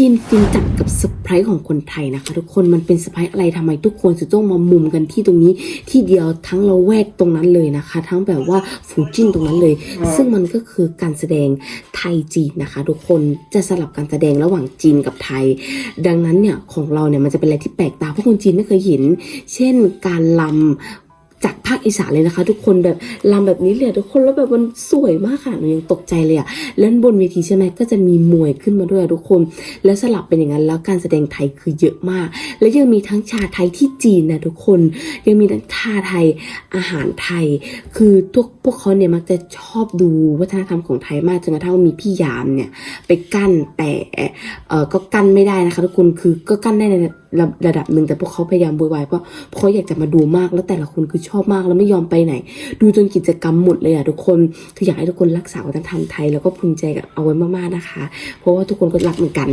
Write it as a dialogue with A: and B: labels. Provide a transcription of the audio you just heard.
A: จีนฟินจัดกับเซอร์ไพรส์ของคนไทยนะคะ ทุกคนมันเป็นเซอร์ไพรส์อะไรทำไมทุกคนจะต้องมามุมกันที่ตรงนี้ที่เดียวทั้งละแวกตรงนั้นเลยนะคะ ทั้งแบบว่าฟูจินตรงนั้นเลย ซึ่งมันก็คือการแสดงไทยจีนนะคะ ทุกคนจะสลับการแสดงระหว่างจีนกับไทย ดังนั้นเนี่ยของเราเนี่ยมันจะเป็นอะไรที่แปลกตาเพราะคนจีนไม่เคยเห็น เช่นการลำ จากภาคอีสานเลยนะคะ ทุกคนแบบลำแบบนี้เลยทุกคนแล้วแบบมันสวยมากค่ะหนูยังตกใจเลยอะแล้วบนเวทีใช่ไหมก็จะมีมวยขึ้นมาด้วยทุกคน แล้วสลับเป็นอย่างนั้นแล้วการแสดงไทยคือเยอะมาก แล้วยังมีทั้งชาไทยที่จีนนะทุกคน ยังมีทั้งชาไทยอาหารไทย คือทุกพวกเขาเนี่ยมักจะชอบดูวัฒนธรรมของไทยมากจนกระทั่งมีพี่ยามเนี่ยไปกั้นแต่เออก็กั้นไม่ได้นะคะ ทุกคนคือก็กั้นได้ใน ระระดับหนึ่งแต่พวกเขาพยายามบวยวายเพราะเพราะเขาอยากจะมาดูมากแล้วแต่ละคนคือชอบมากแล้วไม่ยอมไปไหน ดูจนกิจกรรมหมดเลยอะทุกคนคืออยากให้ทุกคนรักษาวัฒนธรรมไทยแล้วก็ภูมิใจกับเอาไว้มากๆนะคะ เพราะว่าทุกคนก็รักเหมือนกัน